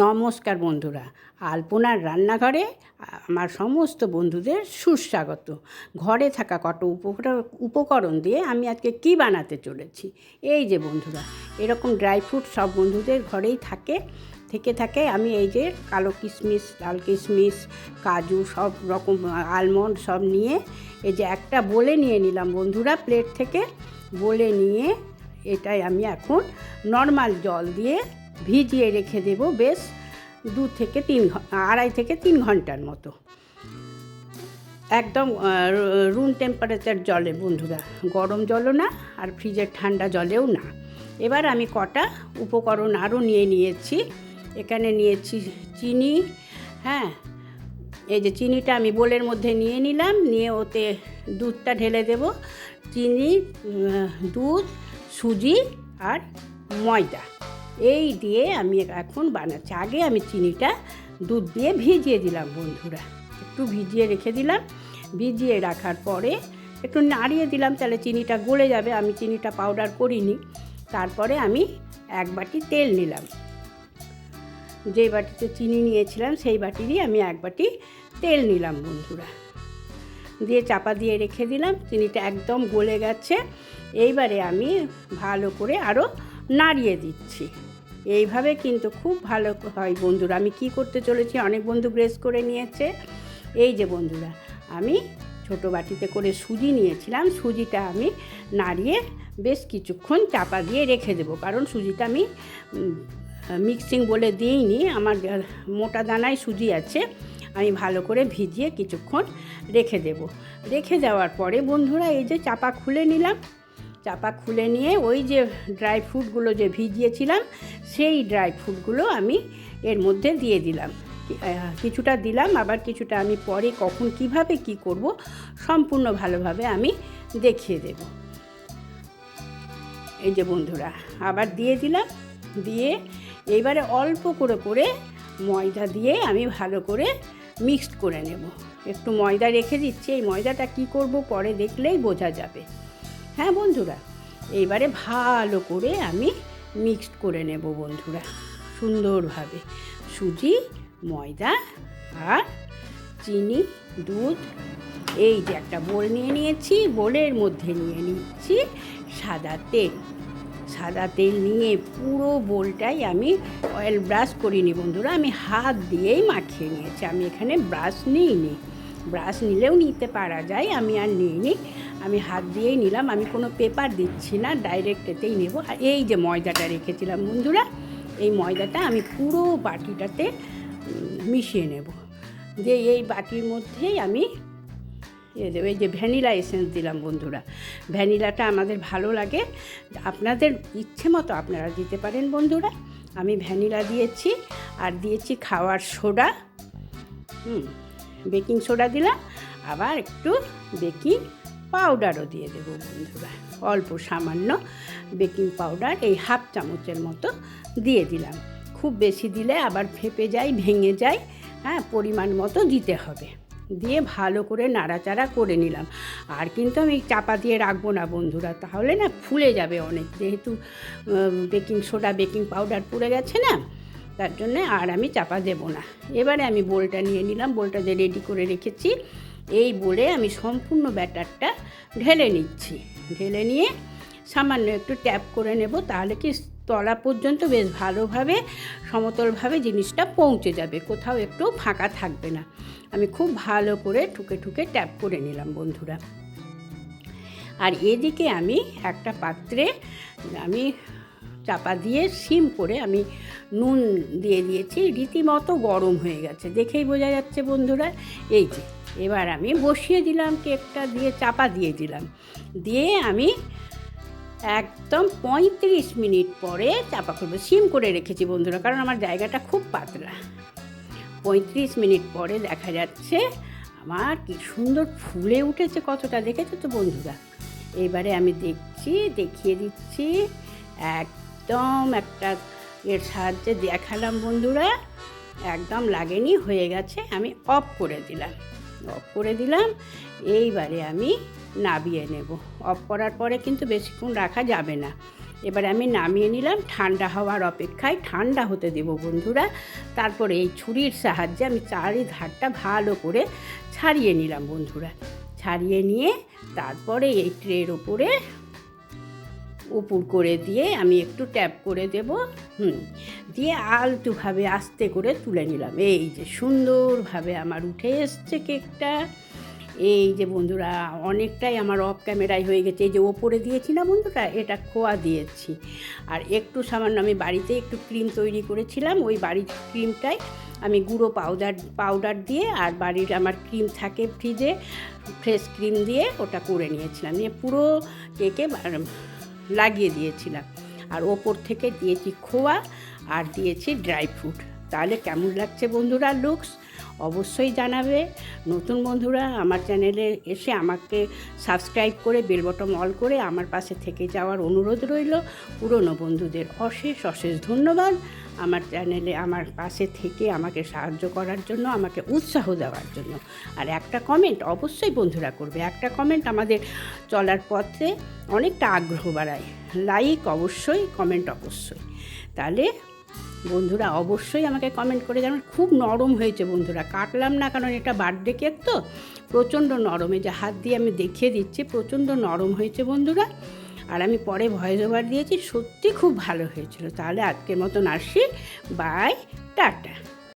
নমস্কার বন্ধুরা, আলপনার রান্নাঘরে আমার সমস্ত বন্ধুদের সুস্বাগত। ঘরে থাকা কত উপকরণ দিয়ে আমি আজকে কি বানাতে চলেছি? এই যে বন্ধুরা, এরকম ড্রাই ফ্রুট সব বন্ধুদের ঘরেই থাকে, থেকে থাকে। আমি এই যে কালো কিশমিশ, লাল কিশমিশ, কাজু সব রকম, আলমন্ড সব নিয়ে এই যে একটা বলে নিয়ে নিলাম বন্ধুরা প্লেট থেকে। বলে নিয়ে এটাই আমি এখন নর্মাল জল দিয়ে ভিজিয়ে রেখে দেব বেশ দু থেকে তিন আড়াই থেকে তিন ঘণ্টার মতো। একদম রুম টেম্পারেচার জলে বন্ধুরা, গরম জলও না আর ফ্রিজের ঠান্ডা জলেও না। এবার আমি কটা উপকরণ আরও নিয়ে নিয়েছি। এখানে নিয়েছি চিনি হ্যাঁ এই যে চিনিটা আমি বোলের মধ্যে নিয়ে নিলাম, নিয়ে ওতে দুধটা ঢেলে দেব। চিনি দুধ, সুজি আর ময়দা। এই দিয়ে আমি এখন বানাচ্ছি। আগে আমি চিনিটা দুধ দিয়ে ভিজিয়ে দিলাম বন্ধুরা। একটু ভিজিয়ে রেখে দিলাম। ভিজিয়ে রাখার পরে একটু নাড়িয়ে দিলাম, তাহলে চিনিটা গলে যাবে। আমি চিনিটা পাউডার করিনি। তারপরে আমি এক বাটি তেল নিলাম। যেই বাটিতে চিনি নিয়েছিলাম, সেই বাটিরই আমি এক বাটি তেল নিলাম বন্ধুরা। দিয়ে চাপা দিয়ে রেখে দিলাম। চিনিটা একদম গলে গেছে। এইবারে আমি ভালো করে আরও নাড়িয়ে দিচ্ছি। এইভাবে কিন্তু খুব ভালো হয় বন্ধুরা। আমি কি করতে চলেছি? অনেক বন্ধু গ্রেস করে নিয়েছে। এই যে বন্ধুরা, আমি ছোটো বাটিতে করে সুজি নিয়েছিলাম। সুজিটা আমি নাড়িয়ে বেশ কিছুক্ষণ চাপা দিয়ে রেখে দেবো। কারণ সুজিটা আমি মিক্সিং বলে দিইনি। আমার মোটা দানায় সুজি আছে, আমি ভালো করে ভিজিয়ে কিছুক্ষণ রেখে দেব। রেখে দেওয়ার পরে বন্ধুরা, এই যে চাপা খুলে নিলাম। চাপা খুলে নিয়ে ওই যে ড্রাই ফ্রুটগুলো যে ভিজিয়েছিলাম, সেই ড্রাই ফ্রুটগুলো আমি এর মধ্যে দিয়ে দিলাম। কিছুটা দিলাম, আবার কিছুটা আমি পরে কখন কীভাবে কি করব সম্পূর্ণ ভালোভাবে আমি দেখিয়ে দেব। এই যে বন্ধুরা, আবার দিয়ে দিলাম, দিয়ে এবারে অল্প করে করে ময়দা দিয়ে আমি ভালো করে মিক্সড করে নেব। একটু ময়দা রেখে দিচ্ছি, এই ময়দাটা কি করব পরে দেখলেই বোঝা যাবে। হ্যাঁ বন্ধুরা, এইবারে ভালো করে আমি মিক্সড করে নেব বন্ধুরা, সুন্দরভাবে। সুজি, ময়দা আর চিনি, দুধ, এই যে একটা বোল নিয়ে নিয়েছি, বোলের মধ্যে নিয়ে নিচ্ছি সাদা তেল। সাদা তেল নিয়ে পুরো বোলটাই আমি অয়েল ব্রাশ করিনি বন্ধুরা, আমি হাত দিয়েই মাখিয়ে নিয়েছি, আমি এখানে ব্রাশ নিইনি। ব্রাশ নিলেও নিতে পারা যায়, আমি আর নিইনি। আমি হাত দিয়েই নিলাম, আমি কোনো পেপার দিচ্ছি না, ডাইরেক্ট এতেই নেব। আর এই যে ময়দাটা রেখেছিলাম বন্ধুরা, এই ময়দাটা আমি পুরো বাটিটাতে মিশিয়ে নেব। যে এই বাটির মধ্যেই আমি এই যে ভ্যানিলা এসেন্স দিলাম বন্ধুরা। ভ্যানিলাটা আমাদের ভালো লাগে, আপনাদের ইচ্ছে মতো আপনারা দিতে পারেন বন্ধুরা। আমি ভ্যানিলা দিয়েছি, আর দিয়েছি খাওয়ার সোডা, হুম বেকিং সোডা দিলাম, আবার একটু বেকিং পাউডারও দিয়ে দেবো বন্ধুরা। অল্প সামান্য বেকিং পাউডার এই হাফ চামচের মতো দিয়ে দিলাম। খুব বেশি দিলে আবার ফেপে যায়, ভেঙে যায় হ্যাঁ পরিমাণ মতো দিতে হবে। দিয়ে ভালো করে নাড়াচাড়া করে নিলাম। আর কিন্তু আমি চাপা দিয়ে রাখব না বন্ধুরা, তাহলে না ফুলে যাবে অনেক। যেহেতু বেকিং সোডা, বেকিং পাউডার পুড়ে গেছে না তার জন্যে আর আমি চাপা দেব না। এবারে আমি বোলটা নিয়ে নিলাম, বোলটা যে রেডি করে রেখেছি, এই বলে আমি সম্পূর্ণ ব্যাটারটা ঢেলে নিচ্ছি। ঢেলে নিয়ে সামান্য একটু ট্যাপ করে নেব, তাহলে কি তলা পর্যন্ত বেশ ভালোভাবে, সমতলভাবে জিনিসটা পৌঁছে যাবে, কোথাও একটু ফাঁকা থাকবে না। আমি খুব ভালো করে ঠুকে ঠুকে ট্যাপ করে নিলাম বন্ধুরা। আর এদিকে আমি একটা পাত্রে আমি চাপা দিয়ে সিম করে আমি নুন দিয়ে দিয়েছি। রীতিমতো গরম হয়ে গেছে। দেখেই বোঝা যাচ্ছে বন্ধুরা, এই যে, এবার আমি বসিয়ে দিলাম কেকটা, দিয়ে চাপা দিয়ে দিলাম। দিয়ে আমি একদম পঁয়ত্রিশ মিনিট পরে চাপা করব সিম করে রেখেছি বন্ধুরা, কারণ আমার জায়গাটা খুব পাতলা। পঁয়ত্রিশ মিনিট পরে দেখা যাচ্ছে আমার কি সুন্দর ফুলে উঠেছে কতটা, দেখেছ তো বন্ধুরা? এবারে আমি দেখছি, দেখিয়ে দিচ্ছি একদম একটা এর সাহায্যে দেখালাম বন্ধুরা। একদম লাগেনি, হয়ে গেছে, আমি অফ করে দিলাম। অফ করে দিলাম, এইবারে আমি নাবিয়ে নেব। অফ করার পরে কিন্তু বেশিক্ষণ রাখা যাবে না। এবার আমি নামিয়ে নিলাম, ঠান্ডা হওয়ার অপেক্ষায় ঠান্ডা হতে দেব বন্ধুরা। তারপরে এই ছুরির সাহায্যে আমি চারি ধারটা ভালো করে ছাড়িয়ে নিলাম বন্ধুরা। ছাড়িয়ে নিয়ে তারপরে এই ট্রের ওপরে উপুর করে দিয়ে আমি একটু ট্যাপ করে দেব, হুম, দিয়ে আলতুভাবে আস্তে করে তুলে নিলাম। এই যে সুন্দরভাবে আমার উঠে এসছে কেকটা। এই যে বন্ধুরা, অনেকটাই আমার অফ ক্যামেরায় হয়ে গেছে। এই যে ওপরে দিয়েছি না বন্ধুরা, এটা খোয়া দিয়েছি। আর একটু সামান্য আমি বাড়িতে একটু ক্রিম তৈরি করেছিলাম। ওই বাড়ির ক্রিমটাই আমি গুঁড়ো পাউডার পাউডার দিয়ে আর বাড়ির আমার ক্রিম থাকে ফ্রিজে ফ্রেশ ক্রিম দিয়ে ওটা করে নিয়েছিলাম। নিয়ে পুরো কেকে লাগিয়ে দিয়েছিলাম। আর ওপর থেকে দিয়েছি খোয়া আর দিয়েছি ড্রাই ফ্রুট। তাহলে কেমন লাগছে বন্ধুরা লুকস? অবশ্যই জানাবে। নতুন বন্ধুরা, আমার চ্যানেলে এসে আমাকে সাবস্ক্রাইব করে, বেল বটম অল করে আমার পাশে থেকে যাওয়ার অনুরোধ রইল। পুরনো বন্ধুদের অশেষ অশেষ ধন্যবাদ। আমার চ্যানেলে আমার পাশে থেকে আমাকে সাহায্য করার জন্য, আমাকে উৎসাহ দেওয়ার জন্য। আর একটা কমেন্ট অবশ্যই বন্ধুরা করবে। একটা কমেন্ট আমাদের চলার পথে অনেকটা আগ্রহ বাড়ায়। লাইক অবশ্যই কমেন্ট অবশ্যই। তাহলে বন্ধুরা, অবশ্যই আমাকে কমেন্ট করে জানান খুব নরম হয়েছে বন্ধুরা, কাটলাম না কারণ এটা বার্থডে কেক তো, প্রচণ্ড নরম এই যে হাত দিয়ে আমি দেখিয়ে দিচ্ছি, প্রচণ্ড নরম হয়েছে বন্ধুরা। আর আমি পরে ভয়েস ওভার দিয়েছি, সত্যি খুব ভালো হয়েছিল। তাহলে আজকের মতন আসি বাই টাটা।